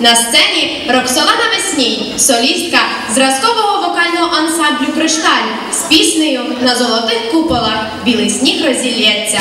На сцені Роксолана Весній, солістка зразкового вокального ансамблю Кришталь з піснею на золотих куполах Білий сніг розілється.